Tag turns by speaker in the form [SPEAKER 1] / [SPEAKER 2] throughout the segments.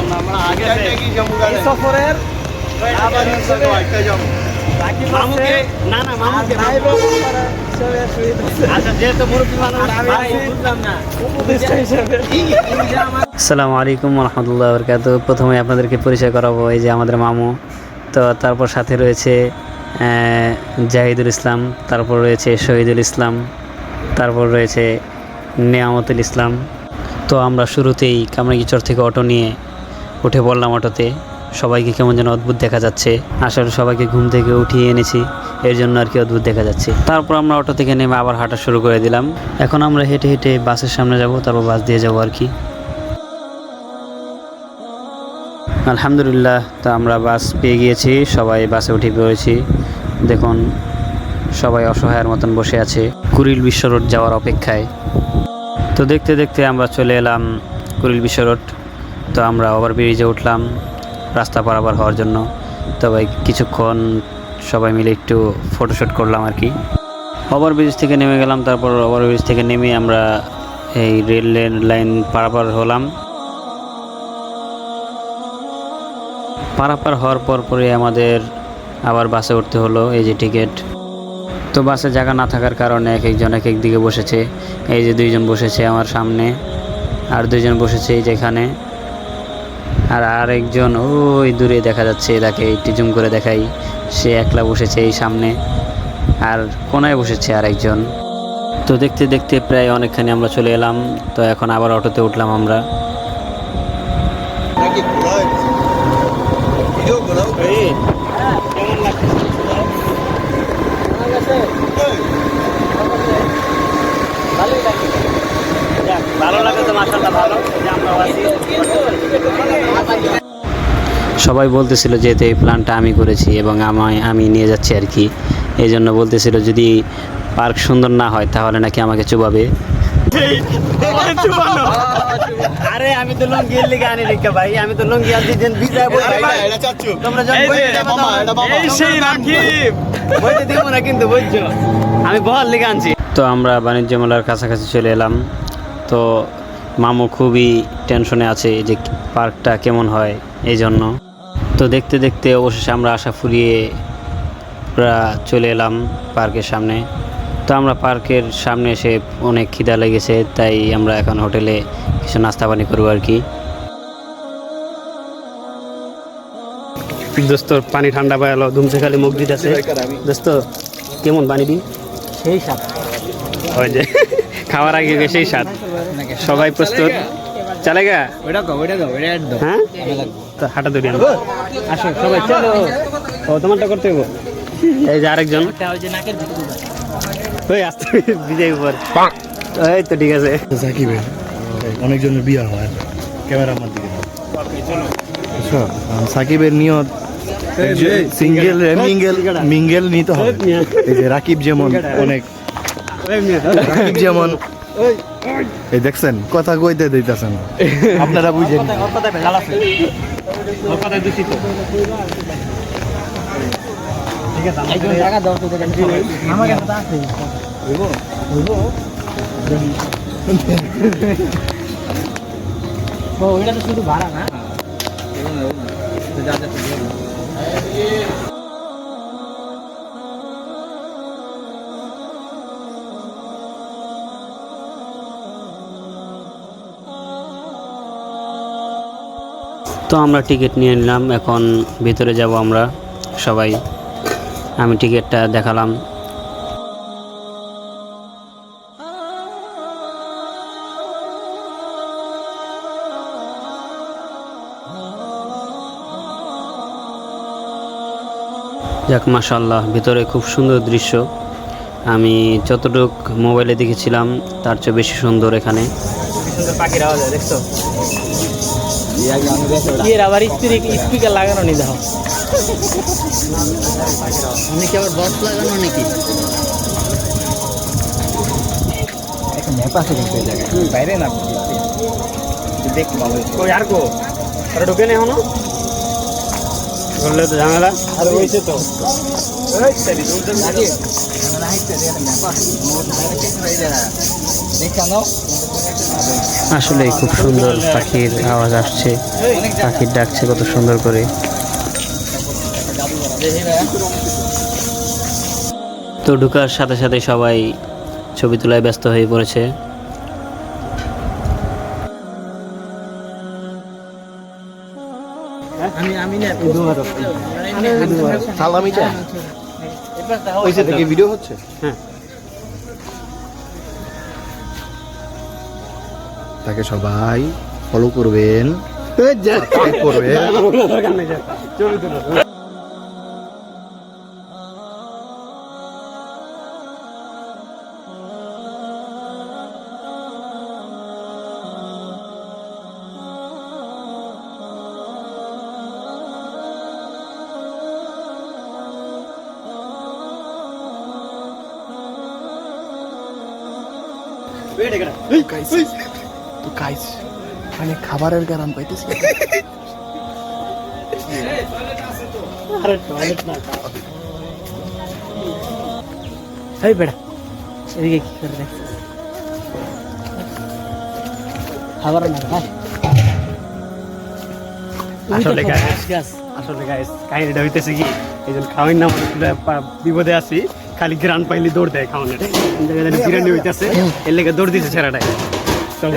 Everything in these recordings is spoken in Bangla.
[SPEAKER 1] বুঝলাম না আমরা আগে সফরের
[SPEAKER 2] মামুকে না না মামুকে
[SPEAKER 3] আসসালামু আলাইকুম রহমতুল্লাহ বরকাত প্রথমে আপনাদেরকে পরিচয় করাবো এই যে আমাদের মামু তো তারপর সাথে রয়েছে জাহিদুল ইসলাম তারপর রয়েছে শহীদুল ইসলাম তারপর রয়েছে নেয়ামতুল ইসলাম তো আমরা শুরুতেই কামরাঙ্গিচর থেকে অটো নিয়ে উঠে পড়লাম অটোতে। সবাইকে কেমন যেন অদ্ভুত দেখা যাচ্ছে। আসলে সবাইকে ঘুম থেকে উঠিয়ে এনেছি। এর জন্য আর কি অদ্ভুত দেখা যাচ্ছে। তারপর আমরা অটো থেকে নেমে আবার হাঁটা শুরু করে দিলাম। এখন আমরা হেঁটে হেঁটে বাসের সামনে যাব, তারপর বাস দিয়ে যাব আর কি। আলহামদুলিল্লাহ, তো আমরা বাস পেয়ে গিয়েছি। সবাই বাসে উঠে পড়েছি। দেখুন, সবাই অসহায়ের মতন বসে আছে কুড়িল বিশ্ব রোড যাওয়ার অপেক্ষায়। তো দেখতে দেখতে আমরা চলে এলাম কুড়িল বিশ্ব রোড। তো আমরা ওভার ব্রিজে উঠলাম, রাস্তা পারাপার হওয়ার জন্য। তবে কিছুক্ষণ সবাই মিলে একটু ফটোশ্যুট করলাম আর কি। ওভার ব্রিজ থেকে নেমে গেলাম, তারপর ওভার ব্রিজ থেকে নেমে আমরা এই রেল লাইন পারাপার হলাম। পারাপার হওয়ার পর পরে আমাদের আবার বাসে উঠতে হলো, এই যে টিকিট। তো বাসে জায়গা না থাকার কারণে এক একজন এক এক দিকে বসেছে। এই যে দুইজন বসেছে আমার সামনে, আর দুইজন বসেছে এই যেখানে আর আরেকজন, ওই দূরে দেখা যাচ্ছে, তাকে একটি জুম করে দেখাই। সে একলা বসেছে এই সামনে, আর কোনায় বসেছে আরেকজন। তো দেখতে দেখতে প্রায় অনেকখানি আমরা চলে এলাম, তো এখন আবার অটোতে উঠলাম আমরা
[SPEAKER 4] নাকি ঘোরা হয়েছে? ভিডিও ঘোরাও?
[SPEAKER 2] এই, কেমন লাগছে
[SPEAKER 4] এই,
[SPEAKER 1] ভালোই লাগে
[SPEAKER 2] যাক, ভালো লাগে তো মাসাল্লাহ ভালো যে আমরা আছি
[SPEAKER 3] সবাই বলতেছিল যেহেতু এই প্ল্যানটা আমি করেছি এবং আমায় আমি নিয়ে যাচ্ছি আর কি। এই জন্য বলতেছিল যদি পার্ক সুন্দর না হয় তাহলে নাকি আমাকে চুবাবে।
[SPEAKER 2] আরে আমি তো লুঙ্গি লিগে আনি রেখা ভাই। আমি তো লুঙ্গি আনছি যেন ভিজা বই
[SPEAKER 4] এটা, এটা, এটা চাচ্ছু।
[SPEAKER 2] তোমরা যখন
[SPEAKER 1] এই
[SPEAKER 4] এটা মামা, এটা মামা।
[SPEAKER 2] এই সেই রাকিব বইতে দিব না কিন্তু বুঝছ? আমি বল লিগে আনছি।
[SPEAKER 3] তো আমরা বাণিজ্য মেলার কাছাকাছি চলে এলাম। তো মামু খুবই টেনশনে আছে যে পার্কটা কেমন হয় এই জন্য তো দেখতে দেখতে অবশেষে আমরা আশা ফুরিয়ে পুরা চলে এলাম পার্কের সামনে। তো আমরা পার্কের সামনে এসে অনেক খিদা লেগেছে তাই আমরা এখন হোটেলে কিছু নাস্তা পানি করব আর কি। দোস্ত পানি ঠান্ডা পাই এলো ধুমসে খালি মুখ দিতেছে। দোস্ত কেমন পানি দি
[SPEAKER 1] সেই সাপ
[SPEAKER 3] ওই যে খাওয়ার আগে সেই স্বাদ। সবাই প্রস্তুত। চলে গা
[SPEAKER 1] ওইটা ওইটা
[SPEAKER 3] হ্যাঁ? হাঁটা ধরি আমরা আসো সবাই চলো ও তোমারটা করতে হব এই যে আরেকজন
[SPEAKER 1] ওই যে নাকের ভিতরে
[SPEAKER 3] ওই আসতে বিজয় উপর এই তো ঠিক আছে
[SPEAKER 5] সাকিবের অনেকজনের বিয়ে হয় ক্যামেরা আমার দিকে আচ্ছা সাকিবের নিয়ত সিঙ্গেল মিঙ্গেল মিঙ্গেল নিতে হবে এই যে রাকিব যেমন অনেক রাকিব যেমন এই দেখছেন কথা কইতে দিতেছেন আপনারা বুঝেন
[SPEAKER 1] আছে টাকা দাও তো আমার কাছে আছে। ও তো শুধু ভাড়া না।
[SPEAKER 3] তো আমরা টিকিট নিয়ে নিলাম। এখন ভিতরে যাব আমরা, সবাই। আমি টিকিটটা দেখালাম। যাক মাশাল্লাহ ভিতরে খুব সুন্দর দৃশ্য। আমি যতটুক মোবাইলে দেখেছিলাম, তার চেয়ে বেশি সুন্দর এখানে।
[SPEAKER 2] সুন্দর দেখছ?
[SPEAKER 1] এর আবার স্পিকার লাগানো নি দেখো আমি কি আবার বক্স লাগানো নাকি এখন ম্যাপ আছে কিন্তু এই জায়গায় বাইরে না দেখ ভালো
[SPEAKER 2] কই আর কো আর ঢুকে নেই এখনও বললে তো ঝামেলা
[SPEAKER 1] আর হইছে তো দেখা নাও
[SPEAKER 3] আসলে খুব সুন্দর পাখির আওয়াজ আসছে। পাখির ডাকছে কত সুন্দর করে। তো ঢুকার সাথে সাথে সবাই ছবি তোলায় ব্যস্ত হয়ে পড়েছে।
[SPEAKER 1] আমি আমি না
[SPEAKER 5] সালামি চা ওইসে থেকে ভিডিও হচ্ছে?
[SPEAKER 2] হ্যাঁ।
[SPEAKER 5] তাকে সবাই ফলো করবেন। subscribe করবেন।
[SPEAKER 2] দরকার নেই ছবি তুলো
[SPEAKER 5] তো গাইস মানে খাবারের গ্যারাম পাইতেছি।
[SPEAKER 2] আরে টয়লেট না।
[SPEAKER 1] এই বেড়া এদিকে কি করে দেখছিস? খাবার না ভাই
[SPEAKER 2] আসলে গাইস আসলে গাইস কাহিনীটা হইতেছে কি এই জন্য খাওয়াই না বিপদে আছি খালি গ্রান পাইলে দৌড় দেয় খাওয়ানোর। বিরিয়ানি হইতেছে এর লেগে দৌড় দিছে ছেড়াটাই চল।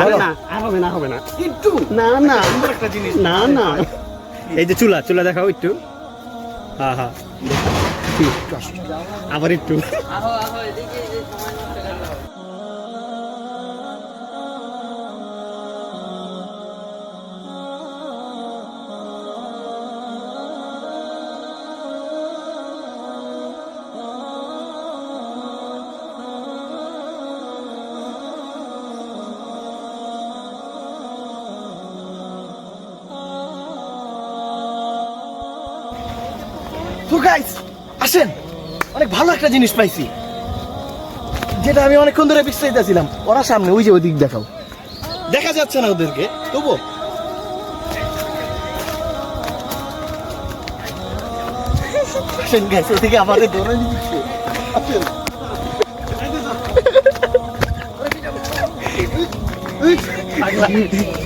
[SPEAKER 2] আরে না আর হবে না হবে না। একটু না না। একটা জিনিস। না না। এই যে চুলা চুলা দেখাও একটু। হ্যাঁ হ্যাঁ আবার একটু।
[SPEAKER 5] তো গাইস আসেন অনেক ভালো একটা জিনিস পাইছি যেটা আমি অনেকক্ষণ ধরে বিস্তারিত ছিলাম ওরা সামনে ওই যে ওই দিক দেখাও দেখা যাচ্ছে না ওদেরকে তবু আসেন গাইস ওদিকে আমাদের দৌড়ে দিচ্ছে আসেন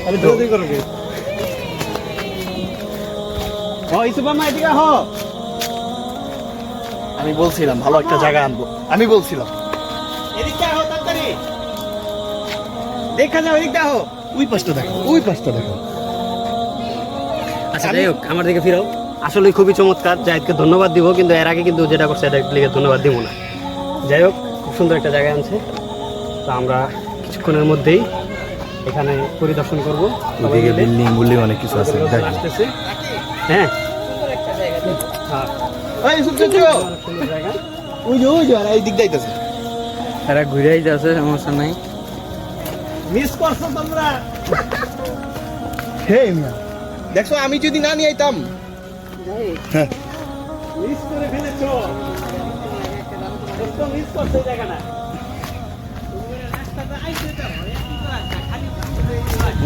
[SPEAKER 2] আরে দৌড়ি করো কে ও মা এদিকে হ
[SPEAKER 5] আমি বলছিলাম ভালো একটা জায়গা আনব। আমি বলছিলাম।
[SPEAKER 2] দেখা যাও এদিকে আহ।
[SPEAKER 5] ওই পাশটা দেখো। ওই পাশটা দেখো।
[SPEAKER 2] আচ্ছা যাই হোক আমার দিকে ফিরাও। আসলে খুবই চমৎকার। জাহিদকে ধন্যবাদ দিব কিন্তু এর আগে কিন্তু যেটা করছে এটা লিখে ধন্যবাদ দিব না। যাই হোক খুব সুন্দর একটা জায়গা আনছে। তো আমরা কিছুক্ষণের মধ্যেই এখানে পরিদর্শন করব।
[SPEAKER 5] বিল্ডিং অনেক কিছু আছে। দেখো।
[SPEAKER 2] হ্যাঁ। হ্যাঁ,
[SPEAKER 5] এই ওই যে ওই যে এই দিক যাইতেছে।
[SPEAKER 1] এরা ঘুরেই যাচ্ছে সমস্যা নাই।
[SPEAKER 2] মিস করছ তোমরা।
[SPEAKER 5] হে মিয়া। দেখছ আমি যদি না নিয়ে আইতাম। হ্যাঁ।
[SPEAKER 2] মিস করে ফেলেছো। একদম মিস করছ এই জায়গাটা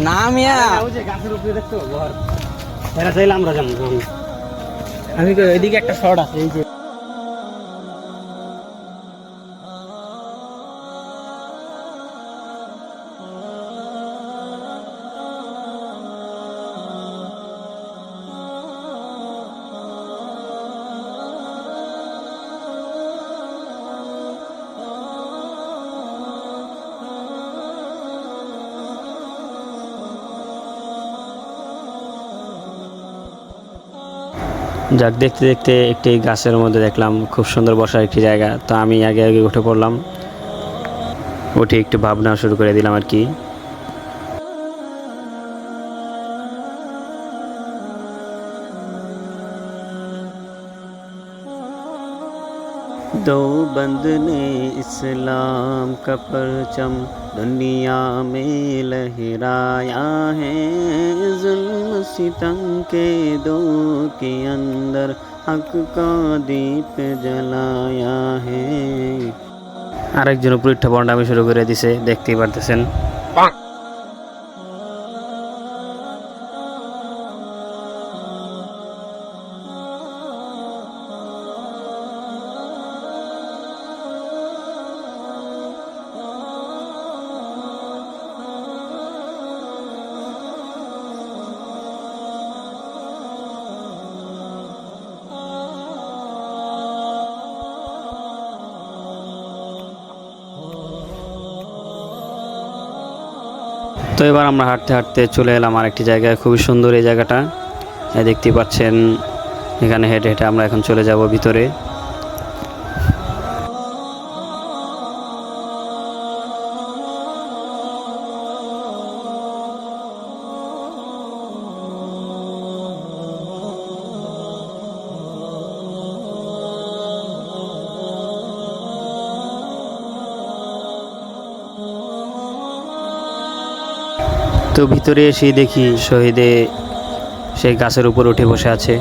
[SPEAKER 1] না মিয়া।
[SPEAKER 2] ওই যে গাছের উপরে দেখছ ঘর। এরা চাইলে আমরা যাব
[SPEAKER 1] আমি এদিকে একটা শর্ট আছে এই যে।
[SPEAKER 3] যাক, দেখতে দেখতে একটি গাছের মধ্যে দেখলাম খুব সুন্দর বসার একটি জায়গা। তো আমি আগে আগে উঠে পড়লাম। উঠে একটু ভাবনা শুরু করে দিলাম আর কি। बंद ने इस्लाम का परचम दुनिया में लहराया है जुल्म सितम के दो के अंदर हक का दीप जलाया है আরেকজন উপরিঠা বন্ডামি শুরু করে দিছে দেখতেই পারতেছেন তো এবার আমরা হাঁটতে হাঁটতে চলে এলাম আর একটি জায়গায়। খুবই সুন্দর এই জায়গাটা। দেখতে পাচ্ছেন, এখানে হেঁটে হেঁটে আমরা এখন চলে যাব ভিতরে। তো ভিতরে এসেই দেখি শহীদে সেই গাছের উপর উঠে বসে আছে।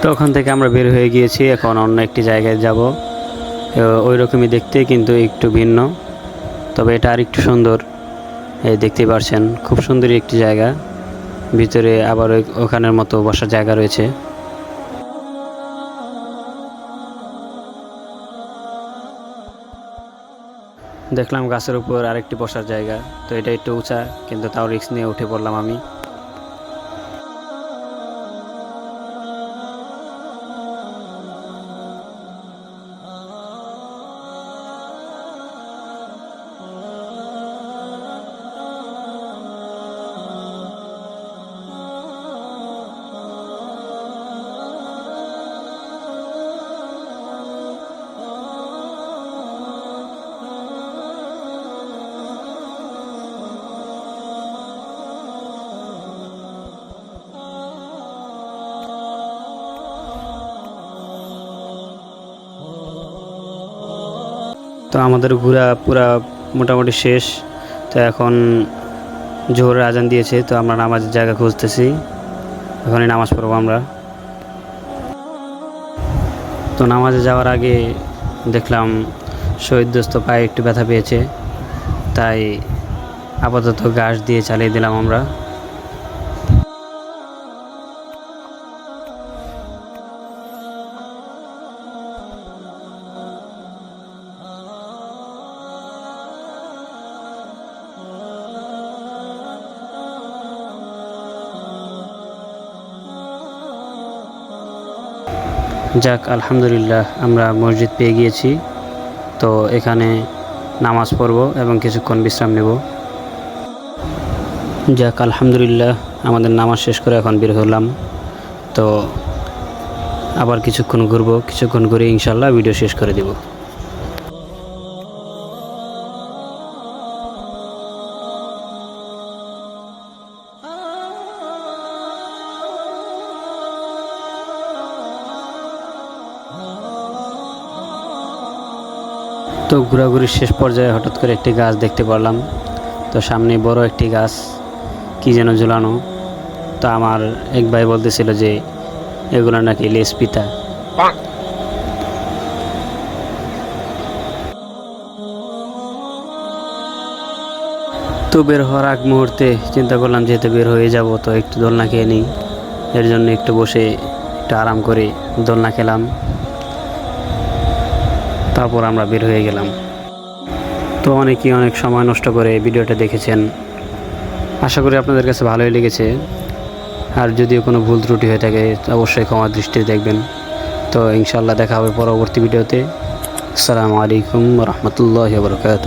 [SPEAKER 3] তো ওখান থেকে আমরা বের হয়ে গিয়েছি, এখন অন্য একটি জায়গায় যাব। ওই রকমই দেখতে, কিন্তু একটু ভিন্ন। তবে এটা আর একটু সুন্দর। এই দেখতেই পারছেন, খুব সুন্দরই একটি জায়গা। ভিতরে আবার ওখানের মতো বসার জায়গা রয়েছে। দেখলাম গাছের উপর আরেকটি বসার জায়গা। তো এটা একটু উঁচা, কিন্তু তাও রিস্ক নিয়ে উঠে পড়লাম আমি। তো আমাদের ঘোরা পুরা মোটামুটি শেষ। তো এখন জোহরের আজান দিয়েছে, তো আমরা নামাজের জায়গা খুঁজতেছি। এখনই নামাজ পড়ব আমরা। তো নামাজে যাওয়ার আগে দেখলাম শহীদ দোস্ত পায়ে একটু ব্যথা পেয়েছে, তাই আপাতত ঘাস দিয়ে চালিয়ে দিলাম আমরা। যাক, আলহামদুলিল্লাহ, আমরা মসজিদ পেয়ে গিয়েছি। তো এখানে নামাজ পড়ব এবং কিছুক্ষণ বিশ্রাম নেব। যাক, আলহামদুলিল্লাহ, আমাদের নামাজ শেষ করে এখন বের হলাম। তো আবার কিছুক্ষণ ঘুরবো, কিছুক্ষণ ঘুরে ইনশাল্লাহ ভিডিও শেষ করে দেব। তো ঘোরাঘুরির শেষ পর্যায়ে হঠাৎ করে একটি গাছ দেখতে পারলাম। তো সামনে বড় একটি গাছ, কি যেন ঝুলানো। তো আমার এক ভাই বলতেছিল যে, এগুলো নাকি লেস পিতা। তো বের হওয়ার আগ মুহূর্তে চিন্তা করলাম, যেহেতু বের হয়ে যাব, তো একটু দোলনা খেয়ে নিই। এর জন্য একটু বসে একটু আরাম করে দোলনা খেলাম। তারপর আমরা বের হয়ে গেলাম। তো অনেকেই অনেক সময় নষ্ট করে ভিডিওটা দেখেছেন। আশা করি আপনাদের কাছে ভালোই লেগেছে। আর যদিও কোনো ভুল ত্রুটি হয়ে থাকে, অবশ্যই ক্ষমা দৃষ্টিতে দেখবেন। তো ইনশাল্লাহ দেখা হবে পরবর্তী ভিডিওতে। আসসালামু আলাইকুম রহমতুল্লাহ বরকাত